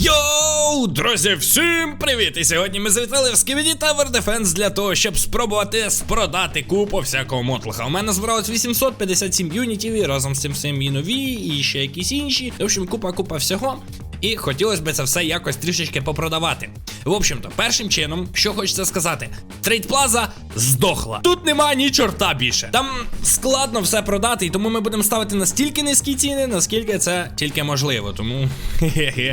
Йоу, друзі, всім привіт! І сьогодні ми завітали в Skibidi Tower Defense для того, щоб спробувати спродати купу всякого мотлаха. У мене збиралось 857 юнітів і разом з цим всім і нові, і ще якісь інші. В общем, купа-купа всього. І хотілося б це все якось трішечки попродавати. В общем-то, першим чином, що хочеться сказати, Трейд Плаза здохла. Тут нема ні чорта більше. Там складно все продати, і тому ми будемо ставити настільки низькі ціни, наскільки це тільки можливо. Тому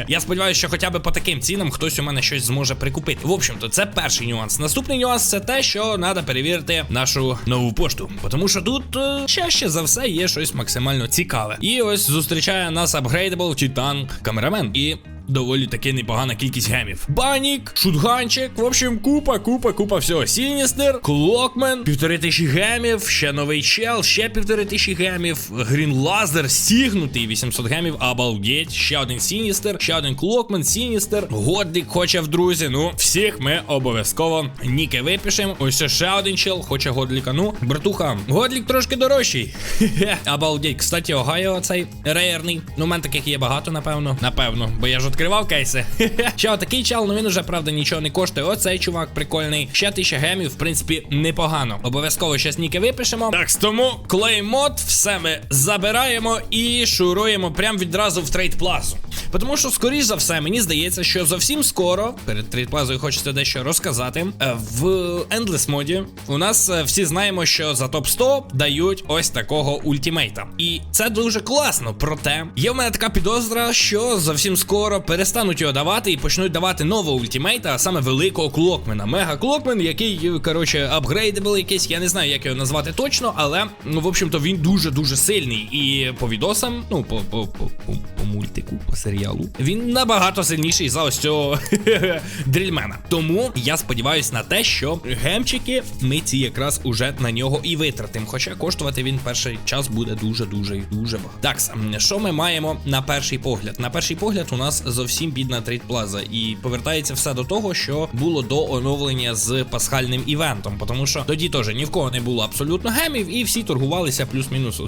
я сподіваюся, що хоча б по таким цінам хтось у мене щось зможе прикупити. В общем-то, це перший нюанс. Наступний нюанс це те, що треба перевірити нашу нову пошту. Тому що тут е, чаще за все є щось максимально цікаве. І ось зустрічає нас Upgradable Titan камерамен. І доволі таки непогана кількість гемів. Банік, шутганчик, в общем, купа, купа, купа всього. Сіністер, Клокмен, півтори тисячі гемів, ще новий чел, ще півтори тисячі гемів, Грін Лазер, стігнутий 800 гемів, обалдеть, ще один Сіністер, ще один Клокмен, Сіністер, Годлік хоче в друзі. Ну, всіх ми обов'язково ніки випишемо. Ось ще один чел, хоче Годліка. Ну, братуха, Годлік трошки дорожчий. Хе-хе, обалдеть. Кстати, Огайо цей рейерний. Ну, у мене таких є багато, напевно. Напевно, бо я ж відкривав кейси. Ще отакий чел, ну він уже, правда, нічого не коштує. Оцей чувак прикольний. Ще тисяча гемів, в принципі, непогано. Обов'язково ще ніки випишемо. Так, тому клеймод, все ми забираємо і шуруємо прямо відразу в трейд плазу. Тому що, скоріш за все, мені здається, що зовсім скоро перед трейд плазою хочеться дещо розказати. е, В Endless моді у нас е, всі знаємо, що за топ 100 дають ось такого ультімейта. І це дуже класно. Проте є в мене така підозра, що зовсім скоро перестануть його давати і почнуть давати нового ультімейта, а саме великого клокмена. Мега клокмен, який, коротше, апгрейдабл якийсь. Я не знаю, як його назвати точно, але ну, в общем-то, він дуже-дуже сильний. І по відосам, ну, по, по, по, по, мультику, по серіалу, він набагато сильніший за ось цього дрільмена. Тому я сподіваюся на те, що гемчики ми ці якраз уже на нього і витратимо. Хоча коштувати він перший час буде дуже-дуже дуже багато. Так, що ми маємо на перший погляд? На перший погляд у нас зовсім бідна трейд плаза, і повертається все до того, що було до оновлення з пасхальним івентом, тому що тоді теж ні в кого не було абсолютно гемів, і всі торгувалися плюс-мінус.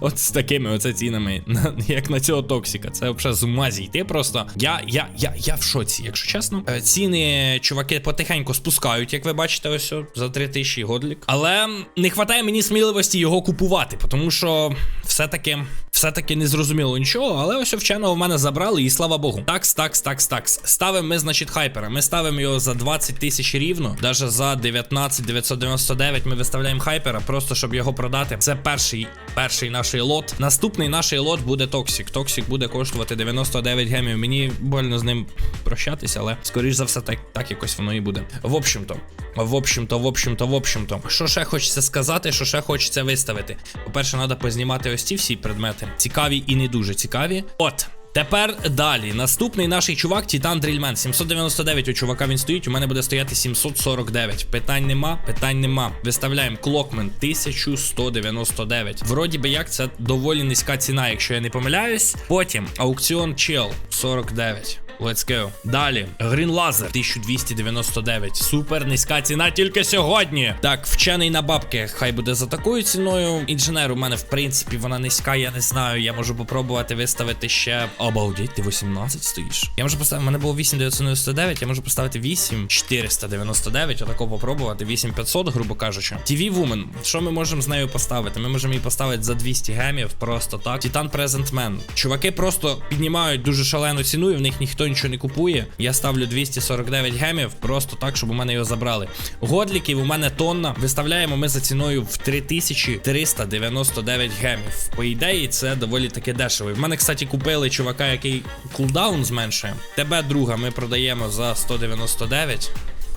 От, з такими оце цінами, на- як на цього токсика. Це взагалі з ума зійти просто. Я, я, я, я в шоці, якщо чесно. Е, Ціни чуваки потихеньку спускають, як ви бачите, ось за 3000 годлік. Але не вистачає мені сміливості його купувати, тому що все-таки. Все-таки не зрозуміло нічого, але ось вченого в мене забрали, і слава Богу. Такс, такс, такс, такс. Ставимо ми, значить, хайпера. Ми ставимо його за 20 тисяч рівно. Даже за 19 999 ми виставляємо хайпера, просто щоб його продати. Це перший перший наш лот. Наступний наш лот буде Токсік. Токсік буде коштувати 99 гемів. Мені больно з ним прощатися, але скоріш за все, так, так якось воно і буде. В общем-то, в общем-то, в общем-то, в общем-то. Що ще хочеться сказати, що ще хочеться виставити. По-перше, треба познімати ось ці всі предмети. Цікаві і не дуже цікаві. От. Тепер далі. Наступний наш чувак Титан Дрільмен. 799 у чувака він стоїть. У мене буде стояти 749. Питань нема, питань нема. Виставляємо клокмен 1199. Вроді би як це доволі низька ціна, якщо я не помиляюсь. Потім аукціон чел 49. Let's go. Далі. Green Laser 1299. Супер низька ціна тільки сьогодні. Так, вчений на бабки. Хай буде за такою ціною. Інженер у мене, в принципі, вона низька, я не знаю. Я можу попробувати виставити ще. Обалдеть, ти 18 стоїш. Я можу поставити. У мене було 8999, я можу поставити 8499. Отако попробувати. 8500, грубо кажучи. TV Woman. Що ми можемо з нею поставити? Ми можемо її поставити за 200 гемів. Просто так. Present Man. Чуваки просто піднімають дуже шалену ціну, і в них ніхто нічого не купує. Я ставлю 249 гемів, просто так, щоб у мене його забрали. Годліків у мене тонна. Виставляємо ми за ціною в 3399 гемів. По ідеї, це доволі таки дешево. В мене, кстати, купили чувака, який кулдаун зменшує. Тебе, друга, ми продаємо за 199.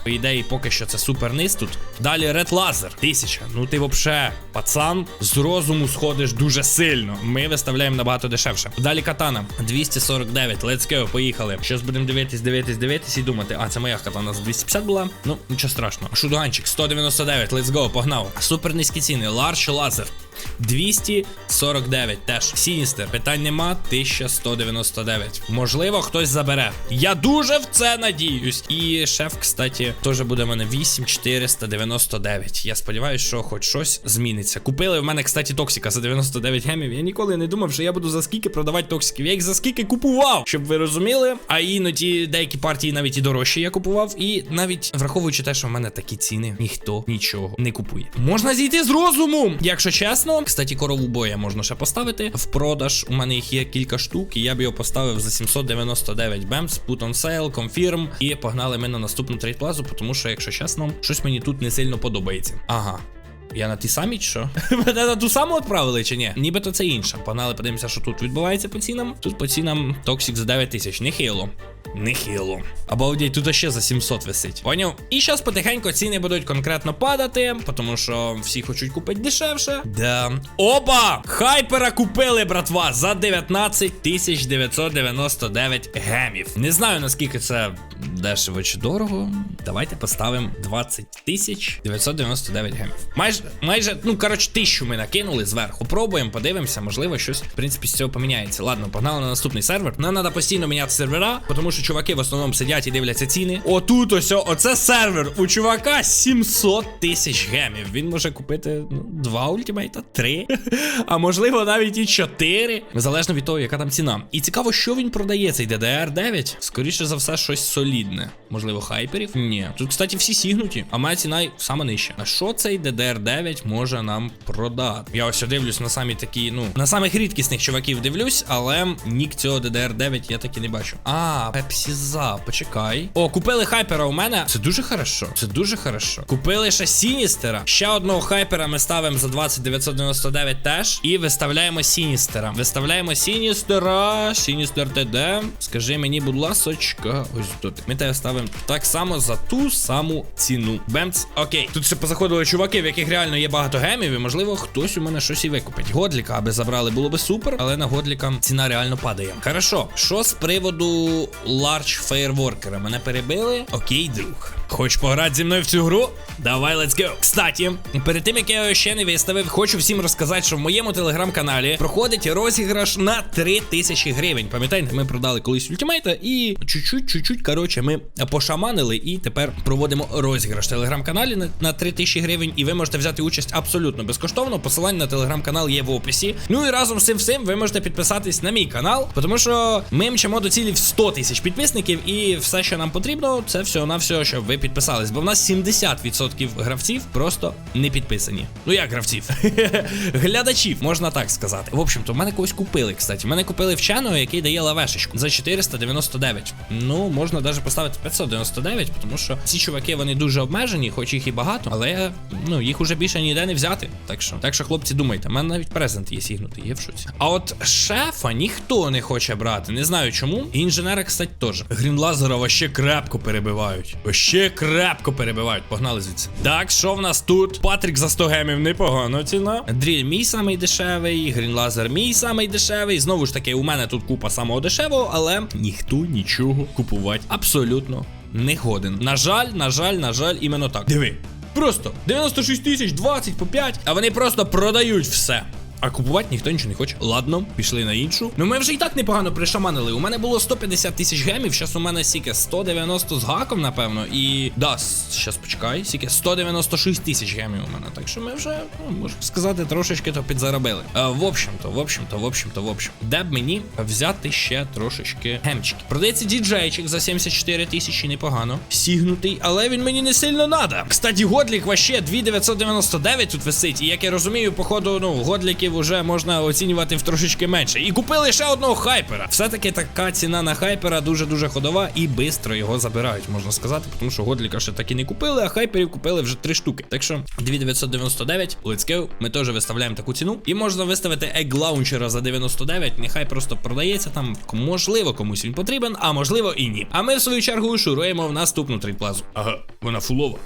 По ідеї, поки що це супер низ тут. Далі Red Laser. Тисяча. Ну ти вообще, пацан, з розуму сходиш дуже сильно. Ми виставляємо набагато дешевше. Далі катана 249. Let's go, поїхали. Щось будемо дивитись, дивитись, дивитись і думати. А, це моя катана за 250 була. Ну, нічого страшного. Шуданчик 199. Let's go, погнав. Супер низькі ціни. Large Laser. 249 теж. Сіністер. Питань нема. 1199. Можливо, хтось забере. Я дуже в це надіюсь. І шеф, кстати, теж буде в мене 8499. Я сподіваюся, що хоч щось зміниться. Купили в мене, кстати, токсика за 99 гемів. Я ніколи не думав, що я буду за скільки продавати токсиків. Я їх за скільки купував, щоб ви розуміли. А іноді деякі партії навіть і дорожчі я купував. І навіть враховуючи те, що в мене такі ціни, ніхто нічого не купує. Можна зійти з розуму, якщо чесно. Кстати, корову боя можна ще поставити в продаж. У мене їх є кілька штук, і я б його поставив за 799 бемс, put on sale, confirm. І погнали ми на наступну трейдплазу, тому що, якщо чесно, щось мені тут не сильно подобається. Ага. Я на ті самі, що? Мене на ту саму відправили чи ні? Нібито це інша. Погнали, подивимося, що тут відбувається по цінам. Тут по цінам Токсик за 9 тисяч. Нехило. Нехило. Обалдеть, тут ще за 700 висить. Поняв? І зараз потихеньку ціни будуть конкретно падати, тому що всі хочуть купити дешевше. Да. Опа! Хайпера купили, братва, за 19 тисяч 999 гемів. Не знаю, наскільки це дешево чи дорого. Давайте поставимо 20 тисяч 999 гемів. Майже, майже, ну коротше, тисячу ми накинули зверху. Пробуємо, подивимося, можливо, щось в принципі з цього поміняється. Ладно, погнали на наступний сервер. Нам треба постійно міняти сервера, тому що чуваки в основному сидять і дивляться ціни. Отут ось, оце сервер. У чувака 700 тисяч гемів. Він може купити ну, два ультимейта, три, а можливо навіть і чотири. Залежно від того, яка там ціна. І цікаво, що він продає, цей DDR 9. Скоріше за все, щось солідне. Можливо, хайперів? Ні. Тут, кстати, всі сігнуті, а моя ціна саме нижча. А що цей DDR 9 може нам продати? Я ось дивлюсь на самі такі, ну, на самих рідкісних чуваків дивлюсь, але нік цього DDR 9 я таки не бачу. А, Пепсіза, почекай. О, купили хайпера у мене. Це дуже хорошо. Це дуже хорошо. Купили ще Сіністера. Ще одного хайпера ми ставимо за 20999 теж. І виставляємо Сіністера. Виставляємо Сіністера. Сіністер ТД. Скажи мені, будь ласочка, ось тут. Ми тебе ставимо так само за ту саму ціну. Бемц. Окей. Тут ще позаходили чуваки, в яких реально є багато гемів, і можливо хтось у мене щось і викупить. Годліка, аби забрали, було би супер, але на Годліка ціна реально падає. Хорошо, що з приводу Large Fireworker? Мене перебили? Окей, друг. Хочеш пограти зі мною в цю гру? Давай, let's go. Кстати, перед тим як я його ще не виставив, хочу всім розказати, що в моєму телеграм-каналі проходить розіграш на 3000 гривень. Пам'ятаєте, ми продали колись ультимейта і чуть-чуть, чуть-чуть, коротше, ми пошаманили і тепер проводимо розіграш в телеграм-каналі на, на 3000 гривень. І ви можете взяти участь абсолютно безкоштовно. Посилання на телеграм-канал є в описі. Ну і разом з цим всім ви можете підписатись на мій канал, тому що ми мчимо до цілі в 100 тисяч підписників, і все, що нам потрібно, це все на все, щоб ви підписались. Бо в нас 70% гравців просто не підписані. Ну як гравців? Глядачів, можна так сказати. В общем-то, в мене когось купили, кстати. Мене купили вченого, який дає лавешечку за 499. Ну, можна навіть поставити 599, тому що ці чуваки вони дуже обмежені, хоч їх і багато, але ну їх уже більше ніде не взяти. Так що, так що, хлопці, думайте, в мене навіть презент є сігнутий, є в шоці. А от шефа ніхто не хоче брати. Не знаю чому. Інженера, кстати, теж. Грінлазера вообще крепко перебивають. Вообще крепко перебивають. Погнали звідси. Так, що в нас тут? Патрік за 100 гемів непогано ціна. Дріль мій самий дешевий, Грінлазер мій самий дешевий. Знову ж таки, у мене тут купа самого дешевого, але ніхто нічого купувати абсолютно не годен. На жаль, на жаль, на жаль, іменно так. Диви. Просто 96 тисяч, 20 по 5, а вони просто продають все. А купувати ніхто нічого не хоче. Ладно, пішли на іншу. Ну ми вже і так непогано пришаманили. У мене було 150 тисяч гемів, зараз у мене сіке 190 з гаком, напевно. І. Да, зараз почекай, сіке 196 тисяч гемів у мене. Так що ми вже, ну, можна сказати, трошечки то підзаробили. А, в общем-то, в общем-то, в общем-то, в общем. Де б мені взяти ще трошечки гемчики? Продається діджейчик за 74 тисячі, непогано. Сігнутий, але він мені не сильно надо. Кстати, годлік ваще 2999 тут висить. І як я розумію, походу, ну, годліків вже можна оцінювати в трошечки менше. І купили ще одного хайпера. Все-таки така ціна на хайпера дуже-дуже ходова і швидко його забирають, можна сказати, тому що годліка ще так і не купили, а хайперів купили вже три штуки. Так що 2999, let's go. Ми теж виставляємо таку ціну. І можна виставити егг лаунчера за 99. Нехай просто продається там. Можливо, комусь він потрібен, а можливо і ні. А ми в свою чергу шуруємо в наступну трейдплазу. Ага, вона фулова.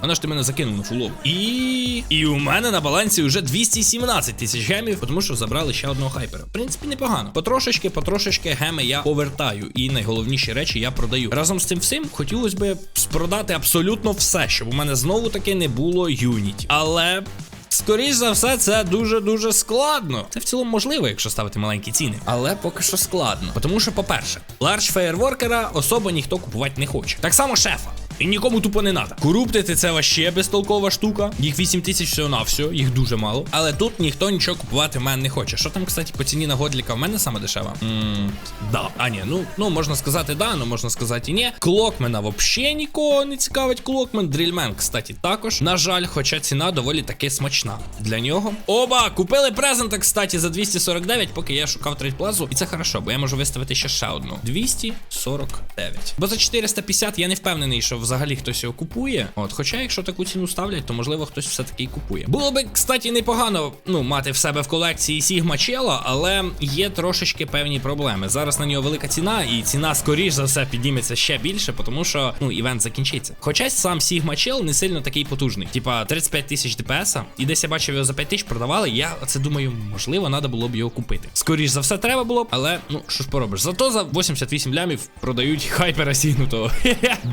Вона ж ти мене закинув на фулову. І. І у мене на балансі вже 217 тисяч гемів, тому що забрали ще одного хайпера. В принципі, непогано. Потрошечки, потрошечки геми я повертаю. І найголовніші речі я продаю. Разом з цим всім хотілося б спродати абсолютно все, щоб у мене знову таки не було юніті. Але. скоріш за все, це дуже-дуже складно. Це в цілому можливо, якщо ставити маленькі ціни. Але поки що складно. Тому що, по-перше, ларч феєрворкера особо ніхто купувати не хоче. Так само шефа. І нікому тупо не треба. Коруптити це вообще безтолкова штука. Їх 8 тисяч всього на все, їх дуже мало. Але тут ніхто нічого купувати в мене не хоче. Що там, кстати, по ціні на годліка в мене саме дешева? Ммм, да. А ні, ну ну можна сказати, да, ну можна сказати і ні. Клокмена взагалі нікого не цікавить. Клокмен. Дрільмен, кстати, також. На жаль, хоча ціна доволі таки смачна для нього. Оба! Купили презента, кстати, за 249, поки я шукав трейдплазу. І це хорошо, бо я можу виставити ще ще одну. 249. Бо за 450 я не впевнений, що взагалі хтось його купує. От, хоча, якщо таку ціну ставлять, то можливо хтось все-таки купує. Було би, кстати, непогано ну, мати в себе в колекції Sigma Чела, але є трошечки певні проблеми. Зараз на нього велика ціна, і ціна, скоріш за все, підніметься ще більше, тому що ну, івент закінчиться. Хоча сам Sigma Chell не сильно такий потужний. Типа 35 тисяч ДПС, і десь я бачив його за 5 тисяч продавали. Я це думаю, можливо, треба було б його купити. Скоріш за все, треба було б, але ну що ж поробиш. Зато за 88 лямів продають хайпера сігнутого.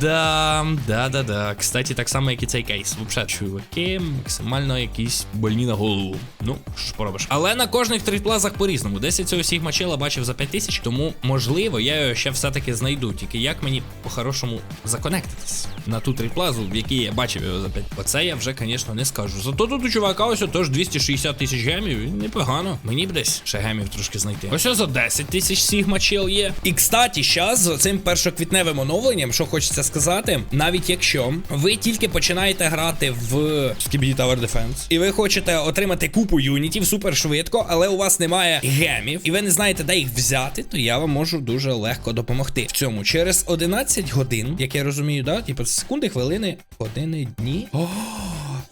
Да, да, да, да. Кстати, так само, як і цей кейс. Взагалі, чуваки, максимально якісь больні на голову. Ну, що поробиш. Але на кожних трейдплазах по-різному. Десь я цього Sigma Chella бачив за 5 тисяч, тому можливо, я його ще все-таки знайду. Тільки як мені по-хорошому законектитись на ту трейдплазу, в якій я бачив його за 5. Оце я вже, звісно, не скажу. Зато тут у чувака ось теж 260 тисяч гемів. і Непогано. Мені б десь ще гемів трошки знайти. Ось за 10 тисяч Sigma Chell є. І кстати, зараз з цим першоквітневим оновленням, що хочеться сказати, навіть якщо ви тільки починаєте грати в Skibidi Tower Defense, і ви хочете отримати купу юнітів супер швидко, але у вас немає гемів, і ви не знаєте, де їх взяти, то я вам можу дуже легко допомогти. В цьому через 11 годин, як я розумію, да? Типу секунди, хвилини, години, дні. О,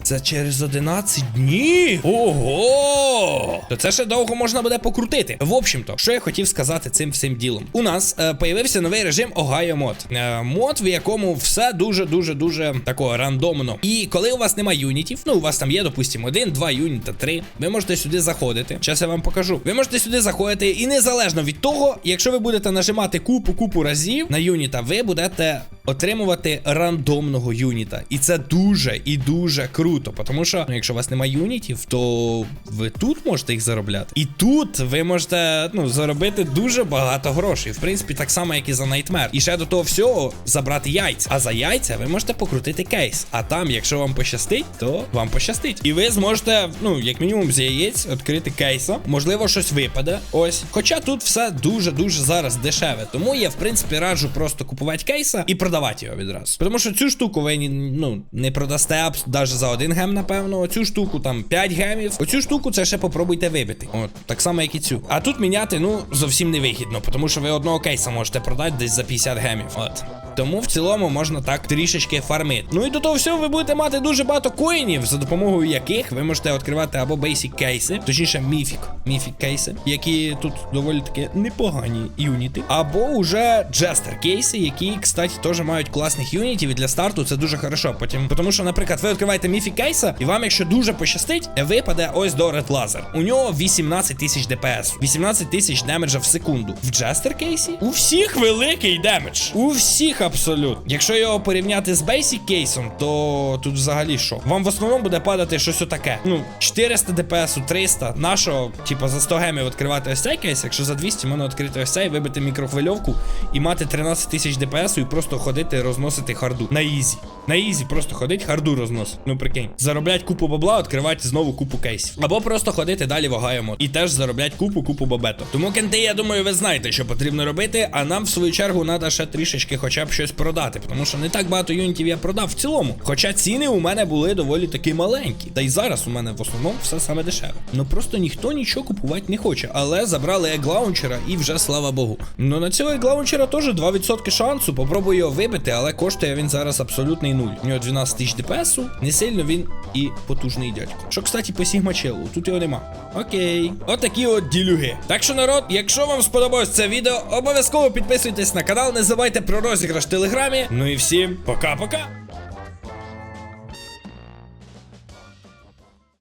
це через 11 днів. Ого! То це ще довго можна буде покрутити. В общем-то, що я хотів сказати цим всім ділом. У нас е, появився новий режим Ohio мод. Е, мод, в якому все дуже-дуже дуже тако рандомно. І коли у вас немає юнітів, ну у вас там є, допустимо, один, два юніта, три. Ви можете сюди заходити. Зараз я вам покажу. Ви можете сюди заходити, і незалежно від того, якщо ви будете нажимати купу-купу разів на юніта, ви будете отримувати рандомного юніта. І це дуже і дуже круто. Тому що, ну, якщо у вас немає юнітів, то ви тут можете їх заробляти. І тут ви можете ну, заробити дуже багато грошей. В принципі, так само, як і за Nightmare. І ще до того всього забрати яйця. А за яйця ви можете покрутити кейс. А там, якщо вам пощастить, то вам пощастить. І ви зможете, ну, як мінімум, з яєць відкрити кейса. Можливо, щось випаде. Ось. Хоча тут все дуже-дуже зараз дешеве. Тому я, в принципі, раджу просто купувати кейса і продавати його відразу. Тому що цю штуку ви ну, не продасте навіть за один гем, напевно. Оцю штуку там 5 гемів. Оцю штуку це ще попробуйте вибити. От, так само, як і цю. А тут міняти, ну, зовсім не вигідно, тому що ви одного кейса можете продати десь за 50 гемів. От. Тому в цілому можна так трішечки фармити. Ну і до того всього ви будете мати дуже багато коїнів, за допомогою яких ви можете відкривати або basic кейси, точніше, міфік, міфік кейси, які тут доволі таки непогані юніти, або уже джестер кейси, які, кстати, теж мають класних юнітів. І для старту це дуже хорошо. Потім, тому що, наприклад, ви відкриваєте міфік кейса, і вам, якщо дуже пощастить, випаде ось до Red Laser. У нього 18 тисяч ДПС, 18 тисяч демеджа в секунду. В джестер кейсі у всіх великий демедж. У всіх абсолютно. Якщо його порівняти з Basic кейсом, то тут взагалі що? Вам в основному буде падати щось отаке. Ну, 400 ДПС, 300. Нашого, типа, за 100 гемів відкривати ось цей кейс, якщо за 200 можна відкрити ось цей, вибити мікрохвильовку і мати 13 тисяч ДПС і просто ходити, розносити харду. На ізі. На ізі просто ходить, харду розносить. Ну прикинь. Зароблять купу бабла, відкривати знову купу кейсів. Або просто ходити далі вагаємо. І теж зароблять купу, купу бабету. Тому кенти, я думаю, ви знаєте, що потрібно робити. А нам, в свою чергу, треба ще трішечки хоча б щось продати. Тому що не так багато юнітів я продав в цілому. Хоча ціни у мене були доволі таки маленькі. Та й зараз у мене в основному все саме дешеве. Ну просто ніхто нічого купувати не хоче. Але забрали еглаунчера і вже слава Богу. Ну на цього еглаунчера теж 2% шансу. Попробую його вибити, але коштує він зараз абсолютний нуль. У нього 12 тисяч ДПСу. Не сильно він і потужний дядько. Що, кстати, по Сігмачелу, тут його нема. Окей. Отакі от ділюги. Так що, народ, якщо вам сподобалось це відео, обов'язково підписуйтесь на канал, не забувайте про розіграш в телеграмі. Ну і всім пока-пока.